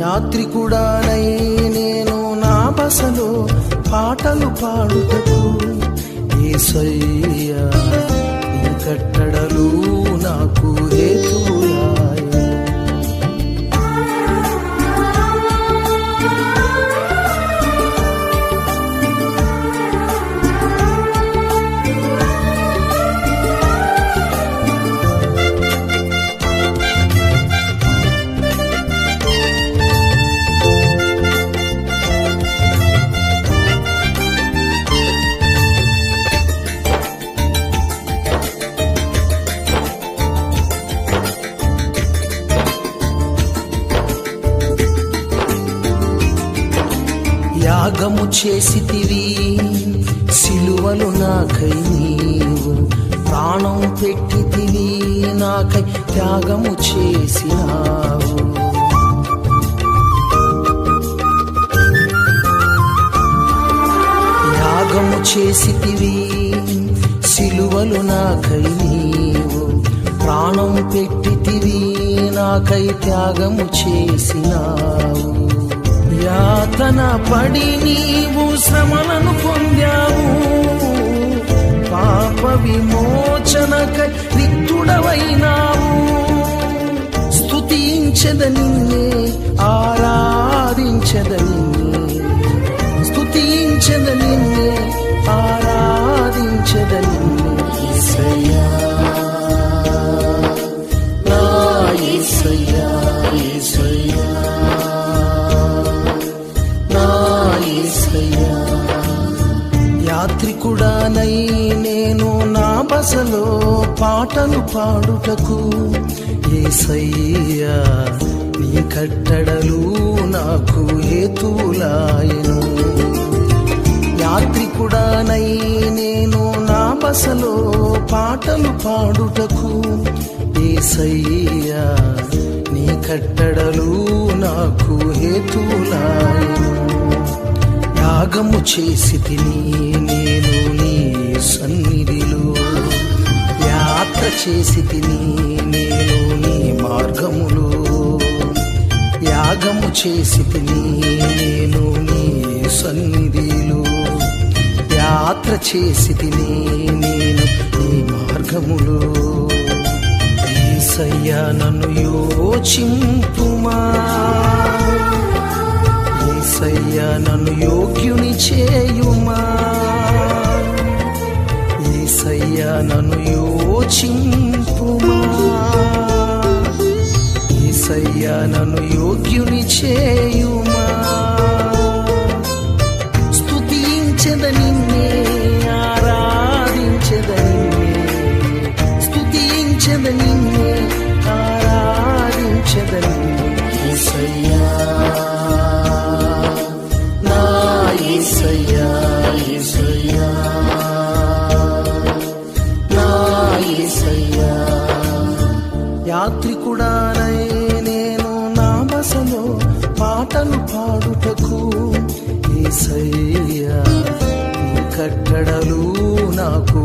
యాత్రికుడానై నేను నా బసలో పాటలు పాడుటకు ఏసయ్యా నీ కట్టడలు నాకు హేతువు. త్యాగము చేసితివి సిలువలు నాకై నీవు. ప్రాణం పెట్టితివి నాకై త్యాగము చేసినావు. త్యాగము చేసితివి సిలువలు నాకై నీవు. ప్రాణం పెట్టితివి నాకై త్యాగము చేసినావు. యాతన పడి నీవు శ్రమలను పొందావు. పాప విమోచనకై రిక్తుడవైనావు స్తుతించద నిన్నే ఆరాధించద నిన్నే. స్తుతించద నిన్నే. యాత్రికుడానై నేను నా బసలో పాటలు పాడుటకు. ఏసయ్యా నీ కట్టడలు నాకు హేతులాయను యాత్రికుడానై నేను నా బసలో పాటలు పాడుటకు. ఏసయ్యా నీ కట్టడలు నాకు హేతులాయను యాగము చేసి తిని చేసి తిని నేను నీ మార్గములో. యాగము చేసి తిని నేను నీ సన్నిధిలో. యాత్ర చేసి తిని నేను నీ మార్గములు. ఏసయ్యా నన్ను యోచింపుమా? ఏసయ్యా నన్ను యోగ్యుని చేయుమా? యోచింపుమా ఏసయ్యా నన్ను యోగ్యుని చేయుమా? స్తుతించద నిన్నే ఆరాధించద నిన్నే. స్తుతించద నిన్నే ఆరాధించద నిన్నే. ఏసయ్యా నా ఏసయ్యా ఏసయ్యా. యాత్రికుడానై నేను నామసలో పాటలు పాడుటకు ఏసయ్యా కట్టడలు నాకు